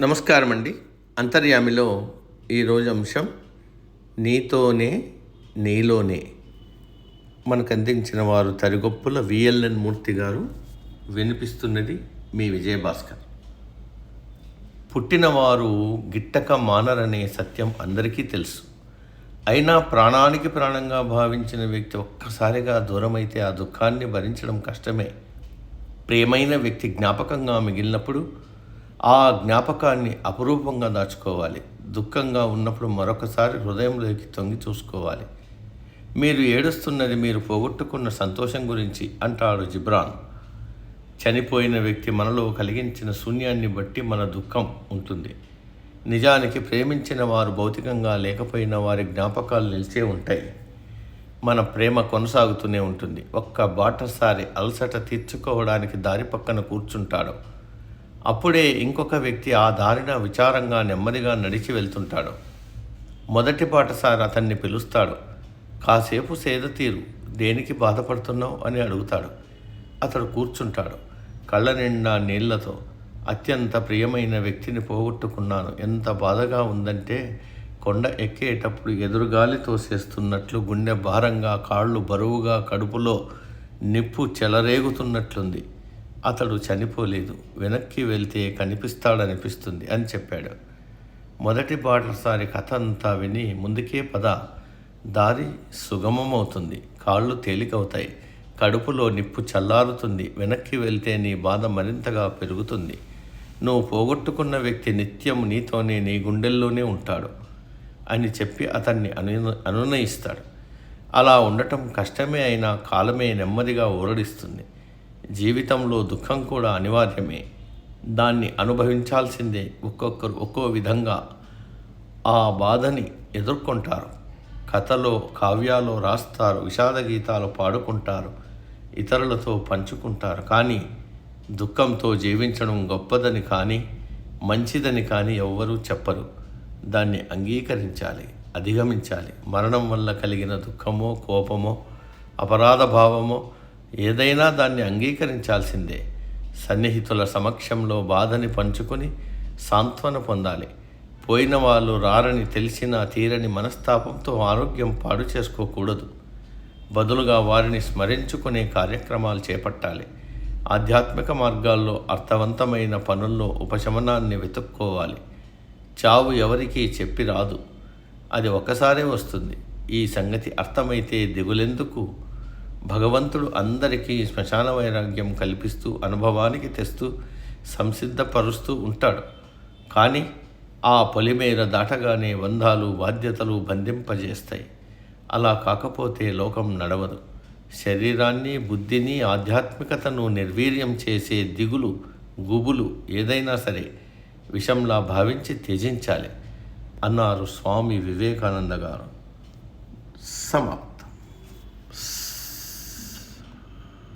నమస్కారం అండి అంతర్యామిలో ఈరోజు అంశం నీతోనే నీలోనే. మనకు అందించిన వారు తరిగొప్పుల విఎల్ఎన్ మూర్తి గారు వినిపిస్తున్నది మీ విజయభాస్కర్. పుట్టినవారు గిట్టక మానరనే సత్యం అందరికీ తెలుసు. అయినా ప్రాణానికి ప్రాణంగా భావించిన వ్యక్తి ఒక్కసారిగా దూరమైతే ఆ దుఃఖాన్ని భరించడం కష్టమే. ప్రేమైన వ్యక్తి జ్ఞాపకంగా మిగిలినప్పుడు ఆ జ్ఞాపకాన్ని అపురూపంగా దాచుకోవాలి. దుఃఖంగా ఉన్నప్పుడు మరొకసారి హృదయంలోకి తొంగి చూసుకోవాలి. మీరు ఏడుస్తున్నది మీరు పోగొట్టుకున్న సంతోషం గురించి అంటాడు జిబ్రాన్. చనిపోయిన వ్యక్తి మనలో కలిగించిన శూన్యాన్ని బట్టి మన దుఃఖం ఉంటుంది. నిజానికి ప్రేమించిన వారు భౌతికంగా లేకపోయిన వారి జ్ఞాపకాలు నిలిచే ఉంటాయి. మన ప్రేమ కొనసాగుతూనే ఉంటుంది. ఒక్క బాటసారి అలసట తీర్చుకోవడానికి దారి పక్కన కూర్చుంటాడు. అప్పుడే ఇంకొక వ్యక్తి ఆ దారిన విచారంగా నెమ్మదిగా నడిచి వెళ్తుంటాడు. మొదటి పాటసారి అతన్ని పిలుస్తాడు. కాసేపు సేద తీరు దేనికి బాధపడుతున్నావు? అని అడుగుతాడు. అతడు కూర్చుంటాడు. కళ్ళ నిండా నీళ్ళతో అత్యంత ప్రియమైన వ్యక్తిని పోగొట్టుకున్నాను. ఎంత బాధగా ఉందంటే కొండ ఎక్కేటప్పుడు ఎదురుగాలి తోసేస్తున్నట్లు గుండె భారంగా కాళ్ళు బరువుగా కడుపులో నిప్పు చెలరేగుతున్నట్లుంది. అతడు చనిపోలేదు. వెనక్కి వెళ్తే కనిపిస్తాడనిపిస్తుంది అని చెప్పాడు. మొదటి బాటసారి కథ అంతా విని ముందుకే పద. దారి సుగమమవుతుంది. కాళ్ళు తేలికవుతాయి. కడుపులో నిప్పు చల్లారుతుంది. వెనక్కి వెళ్తే నీ బాధ మరింతగా పెరుగుతుంది. నువ్వు పోగొట్టుకున్న వ్యక్తి నిత్యం నీతోనే నీ గుండెల్లోనే ఉంటాడు అని చెప్పి అతన్ని అను అనునయిస్తాడు. అలా ఉండటం కష్టమే అయినా కాలమే నెమ్మదిగా ఊరడిస్తుంది. జీవితంలో దుఃఖం కూడా అనివార్యమే. దాన్ని అనుభవించాల్సిందే ఒక్కొక్కరు ఒక్కో విధంగా. ఆ బాధని ఎదుర్కొంటారు. కథలో కావ్యాలు రాస్తారు విషాద గీతాలు పాడుకుంటారు ఇతరులతో పంచుకుంటారు. కానీ దుఃఖంతో జీవించడం గొప్పదని కానీ మంచిదని కానీ ఎవ్వరూ చెప్పరు. దాన్ని అంగీకరించాలి అధిగమించాలి. మరణం వల్ల కలిగిన దుఃఖమో కోపమో అపరాధ భావమో ఏదైనా దాన్ని అంగీకరించాల్సిందే. సన్నిహితుల సమక్షంలో బాధని పంచుకొని సాంత్వన పొందాలి. పోయిన వాళ్ళు రారని తెలిసిన తీరని మనస్తాపంతో ఆరోగ్యం పాడు చేసుకోకూడదు. బదులుగా వారిని స్మరించుకునే కార్యక్రమాలు చేపట్టాలి. ఆధ్యాత్మిక మార్గాల్లో అర్థవంతమైన పనుల్లో ఉపశమనాన్ని వెతుక్కోవాలి. చావు ఎవరికీ చెప్పి రాదు. అది ఒకసారే వస్తుంది. ఈ సంగతి అర్థమైతే దిగులెందుకు? భగవంతుడు అందరికీ శ్మశాన వైరాగ్యం కల్పిస్తూ అనుభవానికి తెస్తూ సంసిద్ధపరుస్తూ ఉంటాడు. కానీ ఆ పొలిమేర దాటగానే బంధాలు బాధ్యతలు బంధింపజేస్తాయి. అలా కాకపోతే లోకం నడవదు. శరీరాన్ని బుద్ధిని ఆధ్యాత్మికతను నిర్వీర్యం చేసే దిగులు గుబులు ఏదైనా సరే విషంలా భావించి త్యజించాలి అన్నారు స్వామి వివేకానంద గారు. సమాప్తం.